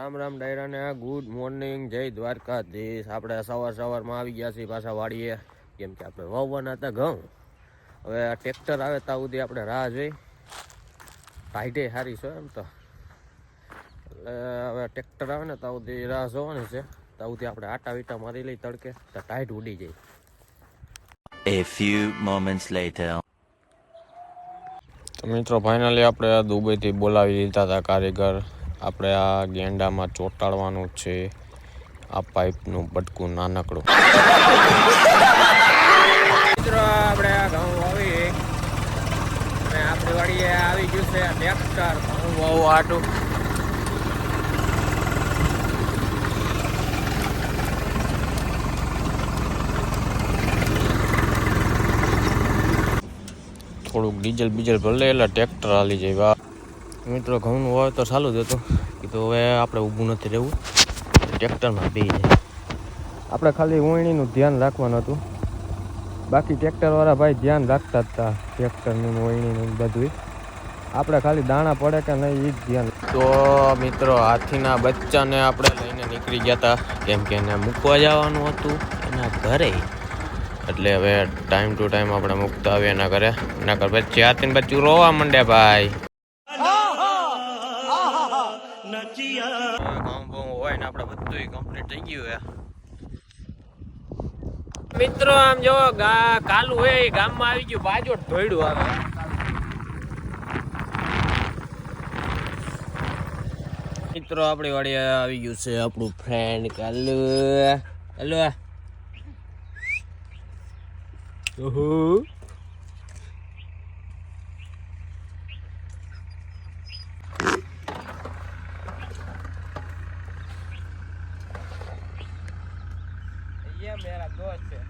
રામ રામ ડાયરાને good morning જય દ્વારકાધીશ. આપણે સવાર સવારમાં આવી ગયા છીએ પાછા વાડીએ. કેમ કે આપણે વાવવાના હતા ઘઉં. હવે આ ટ્રેક્ટર આવે ત્યાં સુધી આપણે રાહ જોઈ. ટાઈટે સારી છે એમ તો. એટલે હવે ટ્રેક્ટર આવે ને ત્યાં સુધી રાહ જોવાની છે. ત્યાં સુધી આપણે આટા વીટા મારી લઈ તડકે. તો ટાઈટ ઉડી જાય. A few moments later. તો મિત્રો ફાઇનલી આપણે દુબઈથી બોલાવી લીધા હતા કારીગર. આપણે આ ગેંડામાં ચોંટાડવાનું છે. આ પાઇપનું બટકું નાનકડું. મિત્રો આપણે આ ઘઉં વાવી અને આપણી વાડીએ આવી ગયું છે ટ્રેક્ટર. ઘઉં વાવું આટું. થોડુંક ડીઝલ બીજલ ભલે એટલે ટ્રેક્ટર હાલી જાય. મિત્રો, ઘઉંનું હોય તો ચાલુ જ હતું. કીધું હવે આપણે ઊભું નથી રહેવું. ટ્રેક્ટરમાં બી આપણે ખાલી ઓયણીનું ધ્યાન રાખવાનું હતું. બાકી ટ્રેક્ટરવાળા ભાઈ ધ્યાન રાખતા હતા, ટ્રેક્ટરનું ઓયણીનું બધું આપણે ખાલી દાણા પડે કે નહીં એ જ ધ્યાન. તો મિત્રો, હાથીના બચ્ચાને આપણે લઈને નીકળી ગયા હતા કેમ કે એને મૂકવા જવાનું હતું, એના ઘરે. એટલે હવે ટાઈમ ટુ ટાઈમ આપણે મૂકતા આવીએ એના ઘરે. એના ઘર પછી હાથીને બચ્ચું રોવા માંડે ભાઈ. ઘઉં હોય ને આપણે બધું કમ્પ્લીટ થઈ ગયું હે મિત્રો આમ જો કાલુ એ ગામમાં આવી ગયું બાજુ ધોઈડું આવે. મિત્રો આપણી વાળી આવી ગયું છે આપણું ફ્રેન્ડ કાલુ. હેલો. ઓહો. ये मेरा दोस्त है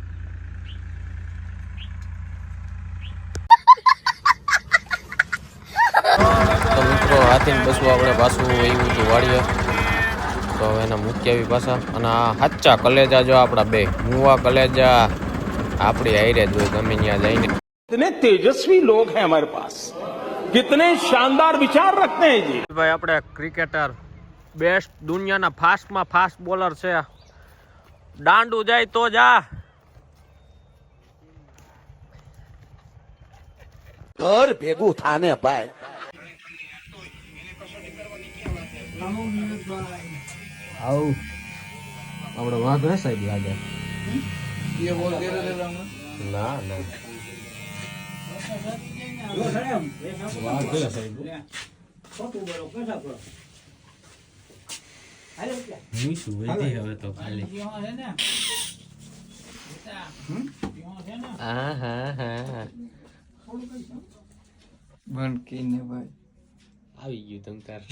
તો મિત્રો હાથીને બસવું આપણે પાછું એવું હતું વાળીએ તો હવે એને મૂકી આવી પાછા અને આ હાચા કલેજા જો આપણા બે મુવા કલેજા આપણી હાઈરે જ હોય ગમે ત્યાં જઈને कितने तेजस्वी लोग हैं हमारे पास कितने शानदार विचार रखते हैं जी ભાઈ આપણે ક્રિકેટર બેસ્ટ દુનિયાના ફાસ્ટમાં ફાસ્ટ બોલર છે દાંડુ જાય તો જા. ઘર ભેગું થાને ભાઈ. આવું. આપણે વાઘ ને સાહેબ લાગે ના ના. વાઘ હે શું વધી હવે તો ખાલી. હા હા હા. બનકીને ભાઈ. આવી ગયું તમ તાર.